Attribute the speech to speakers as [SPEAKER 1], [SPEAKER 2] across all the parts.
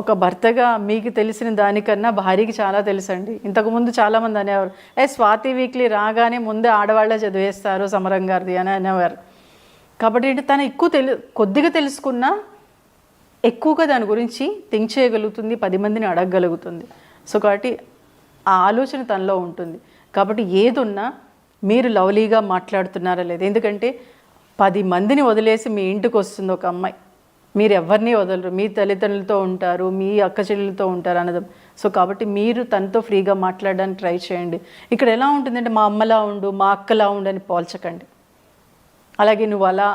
[SPEAKER 1] ఒక భర్తగా మీకు తెలిసిన దానికన్నా భార్యకి చాలా తెలుసండి. ఇంతకుముందు చాలామంది అనేవారు ఏ స్వాతి వీక్లీ రాగానే ముందే ఆడవాళ్ళే చదివేస్తారు సమరం గారిది అని అనేవారు. కాబట్టి ఏంటి తను ఎక్కువ తెలు కొద్దిగా తెలుసుకున్నా ఎక్కువగా దాని గురించి థింక్ చేయగలుగుతుంది పది మందిని అడగగలుగుతుంది. సో కాబట్టి ఆ ఆలోచన తనలో ఉంటుంది. కాబట్టి ఏదున్నా మీరు లవ్లీగా మాట్లాడుతున్నారా లేదు? ఎందుకంటే పది మందిని వదిలేసి మీ ఇంటికి వస్తుంది ఒక అమ్మాయి. మీరు ఎవరిని వదలరు. మీ తల్లిదండ్రులతో ఉంటారు మీ అక్క చెల్లెలతో ఉంటారు అన్నది. సో కాబట్టి మీరు తనతో ఫ్రీగా మాట్లాడడానికి ట్రై చేయండి. ఇక్కడ ఎలా ఉంటుందంటే మా అమ్మలా ఉండు మా అక్కలా ఉండు అని పోల్చకండి. అలాగే నువ్వు అలా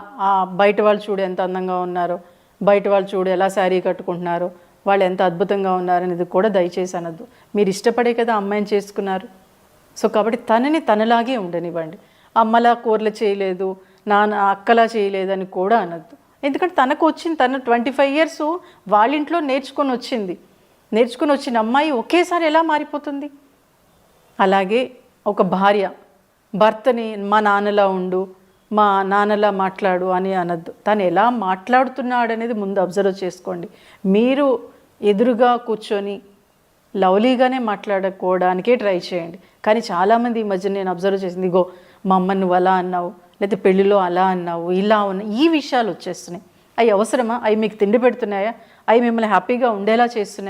[SPEAKER 1] బయట వాళ్ళు చూడు ఎంత అందంగా ఉన్నారో బయట వాళ్ళు చూడు ఎలా శారీ కట్టుకుంటున్నారో వాళ్ళు ఎంత అద్భుతంగా ఉన్నారనేది కూడా దయచేసి అనద్దు. మీరు ఇష్టపడే కదా అమ్మాయిని చేసుకున్నారు. సో కాబట్టి తనని తనలాగే ఉండనివ్వండి. అమ్మలా కూరలు చేయలేదు నాన్న అక్కలా చేయలేదని కూడా అనద్దు. ఎందుకంటే తనకు వచ్చింది తను ట్వంటీ ఫైవ్ ఇయర్స్ వాళ్ళ ఇంట్లో నేర్చుకొని వచ్చింది. నేర్చుకొని వచ్చిన అమ్మాయి ఒకేసారి ఎలా మారిపోతుంది? అలాగే ఒక భార్య భర్తని మా నాన్నలా ఉండు మా నాన్నలా మాట్లాడు అని అనద్దు. తను ఎలా మాట్లాడుతున్నాడు అనేది ముందు అబ్జర్వ్ చేసుకోండి. మీరు ఎదురుగా కూర్చొని లవ్లీగానే మాట్లాడుకోవడానికే ట్రై చేయండి. కానీ చాలామంది ఈ మధ్య నేను అబ్జర్వ్ చేసింది ఇగో మా అమ్మ నువ్వు అలా అన్నావు లేకపోతే పెళ్ళిలో అలా అన్నావు ఇలా ఉన్నావు ఈ విషయాలు వచ్చేస్తున్నాయి. అవి అవసరమా? అవి మీకు తిండి పెడుతున్నాయా? అవి మిమ్మల్ని హ్యాపీగా ఉండేలా చేస్తున్నాయి?